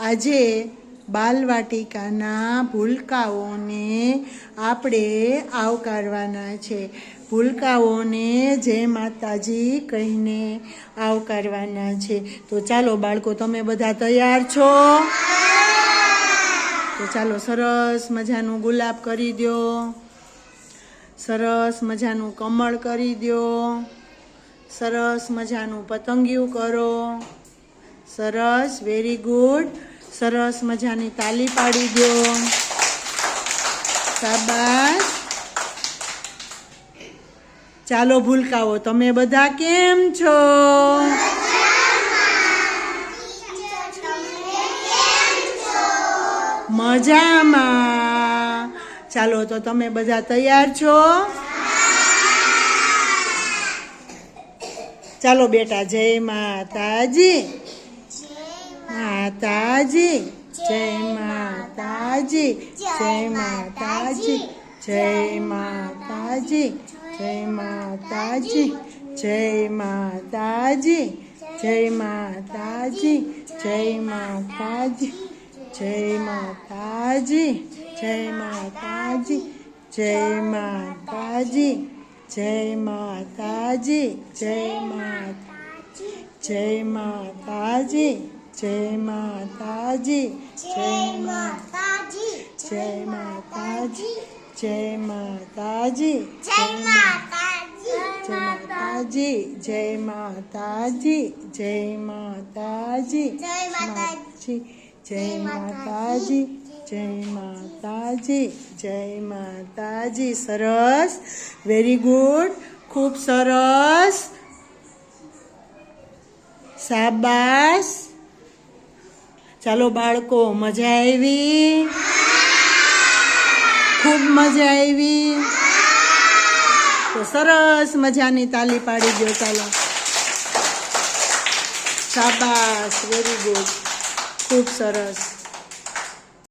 આજે બાલવાટિકાના ભૂલકાઓને આપણે આવકારવાના છે. ભૂલકાઓને જય માતાજી કહીને આવકારવાના છે. તો ચાલો બાળકો, તમે બધા તૈયાર છો? તો ચાલો, સરસ મજાનું ગુલાબ કરી દો. સરસ મજાનું કમળ કરી દો. સરસ મજાનું પતંગિયું કરો. સરસ વેરી ગુડ સરસ મજાની તાલી પાડી દો શાબાશ. ચાલો ભૂલકાઓ, તમે બધા કેમ છો? મજામાં. ચાલો, તો તમે બધા તૈયાર છો? ચાલો બેટા, જય માતાજી. માતાજી જય માતાજી જય માતાજી જય માતાજી જય માતાજી જય માતાજી જય માતાજી જય માતાજી જય માતાજી જય માતાજી જય માતાજી જય માતાજી જય માતા જય માતાજી જય માતાજી જય માતાજી જય માતાજી જય માતાજી જય માતાજી જય માતાજી જય માતાજી જય માતાજી જય માતાજી જય માતાજી સરસ વેરી ગુડ ખૂબ સરસ શાબાશ ચાલો બાળકો, મજા આવી? ખૂબ મજા આવી. તો સરસ મજાની તાલી પાડી દો ચાલો. શાબાશ વેરી ગુડ ખૂબ સરસ.